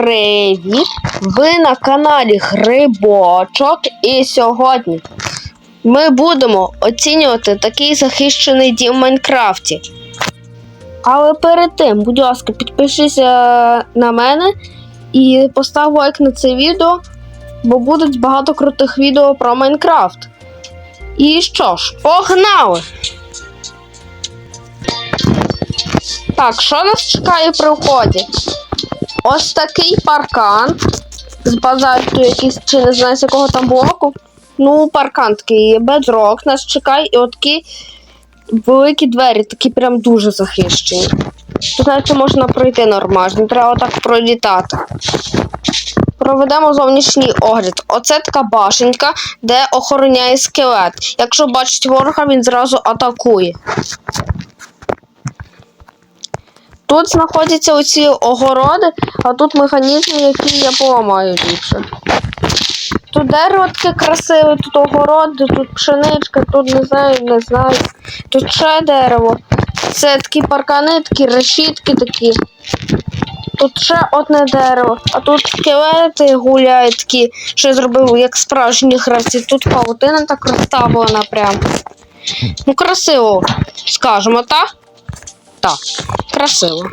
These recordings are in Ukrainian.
Привіт! Ви на каналі Грибочок. І сьогодні ми будемо оцінювати такий захищений дім в Майнкрафті. Але перед тим, будь ласка, підпишися на мене і постав лайк на це відео, бо будуть багато крутих відео про Майнкрафт. І що ж, погнали! Так, що нас чекає при вході? Ось такий паркан з базальту якийсь, чи не знаю з якого там блоку. Ну, паркан такий бедрок нас чекає, і отакі великі двері, такі прям дуже захищені. Тут навіть можна пройти нормально, треба так пролітати. Проведемо зовнішній огляд. Оце така башенька, де охороняє скелет. Якщо бачить ворога, він зразу атакує. Тут знаходяться оці огороди, а тут механізми, які я поламаю ліпше. Тут дерево таке красиве, тут огороди, тут пшеничка, тут не знаю, не знаю. Тут ще дерево. Це такі паркани, такі решітки такі. Тут ще одне дерево, а тут скелети гуляють такі, що я зробив як справжні гравці. Тут павутина так розставлена прям. Ну, красиво, скажемо, так? Так, красиво.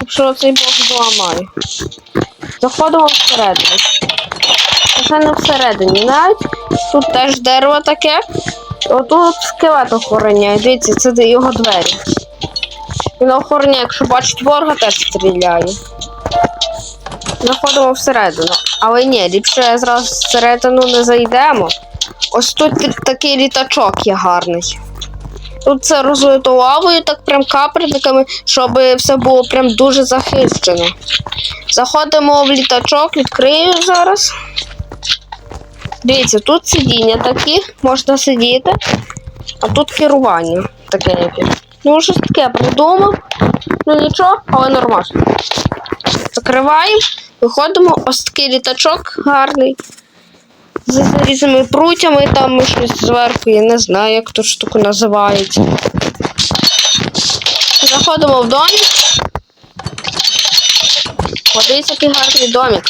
Якщо цей блок зламаю. Заходимо всередину. Це не всередині навіть. Тут теж дерево таке. Отут скелет охороняє. Дивіться, це його двері. Він охороняє, якщо бачить ворога, теж стріляє. Заходимо всередину. Але ні, ліпше зразу всередину не зайдемо. Ось тут такий літачок є гарний. Тут це розлито лавою, так прям капельниками, щоб все було прям дуже захищено. Заходимо в літачок, відкрию зараз. Дивіться, тут сидіння такі, можна сидіти, а тут керування таке яке. Ну, щось таке придумав. Ну нічого, але нормально. Закриваємо, виходимо, ось такий літачок гарний. З зарізаними прутями, там щось зверху, я не знаю, як ту штуку називається. Заходимо в домик. Подивіться, який гарний домик.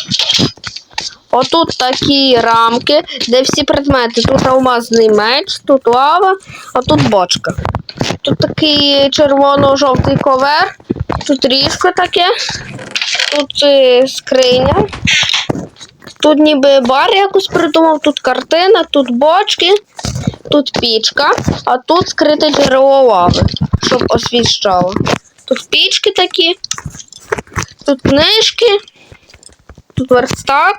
Отут такі рамки, де всі предмети. Тут алмазний меч, тут лава, а тут бочка. Тут такий червоно-жовтий ковер, тут ріжко таке, тут е, скриня. Тут ніби бар якось придумав, тут картина, тут бочки, тут пічка, а тут скрите джерело лави, щоб освіщало. Тут пічки такі, тут книжки, тут верстак,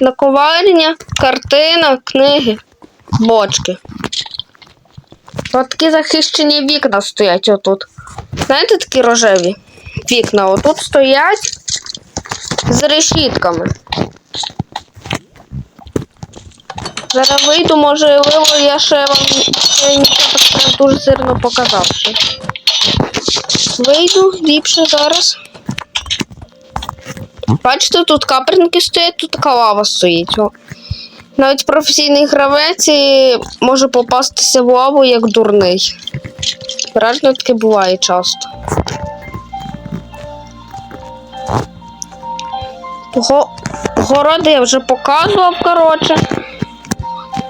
наковальня, картина, книги, бочки. От такі захищені вікна стоять отут. Знаєте, такі рожеві вікна отут стоять з решітками. Зараз вийду, можливо, я ще вам ще нічого дуже сильно показав. Вийду ліпше зараз. Бачите, тут каперники стоять, тут така лава стоїть. О. Навіть професійний гравець може попастися в лаву як дурний. Реально таке буває часто. Го... Городи я вже показував, коротше.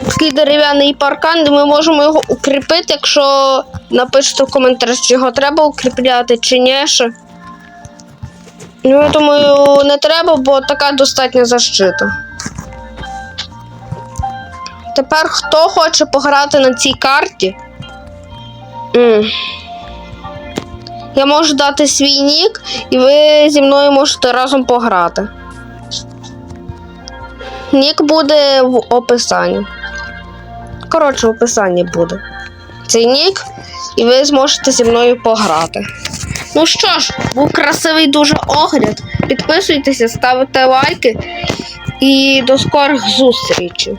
Такий дерев'яний паркан, де ми можемо його укріпити, якщо напишете в коментарях, чи його треба укріпляти чи ні. ще. Ну, я думаю, не треба, бо така достатня защита. Тепер хто хоче пограти на цій карті? М. Я можу дати свій нік, і ви зі мною можете разом пограти. Нік буде в описанні. Коротше, в описанні буде. Цей нік, і ви зможете зі мною пограти. Ну що ж, був красивий дуже огляд. Підписуйтеся, ставте лайки і до скорих зустрічей.